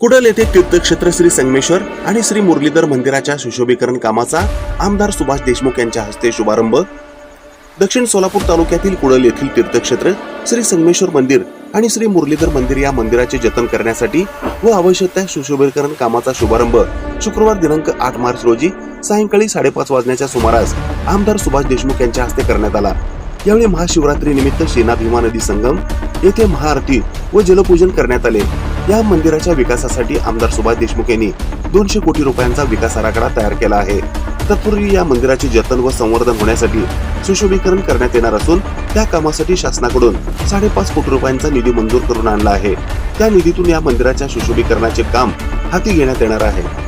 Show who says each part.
Speaker 1: Cuddle येथे तीर्थक्षेत्र श्री संगमेश्वर आणि श्री मुरलीधर मंदिराच्या सुशोभीकरण कामाचा आमदार सुभाष देशमुख यांच्या हस्ते शुभारंभ. दक्षिण सोलापूर तालुक्यातील कुडल येथील तीर्थक्षेत्र श्री संगमेश्वर मंदिर आणि श्री मुरलीधर मंदिर या मंदिराचे जतन करण्यासाठी व आवश्यक त्या सुशोभीकरण कामाचा शुभारंभ शुक्रवार दिनांक आठ मार्च रोजी सायंकाळी साडेपाच वाजण्याच्या सुमारास आमदार सुभाष देशमुख यांच्या हस्ते करण्यात आला. यावेळी महाशिवरात्री निमित्त शेना भीमा नदी संगम येथे महाआरती व जलपूजन करण्यात आले. या मंदिराच्या विकासासाठी आमदार सुभाष देशमुख यांनी दोनशे कोटी रुपयांचा विकास आराखडा तयार केला आहे. तत्पूर्वी या मंदिराचे जतन व संवर्धन होण्यासाठी सुशोभीकरण करण्यात येणार असून त्या कामासाठी शासनाकडून साडेपाच कोटी रुपयांचा निधी मंजूर करून आणला आहे. त्या निधीतून या मंदिराच्या सुशोभीकरणाचे काम हाती घेण्यात येणार आहे.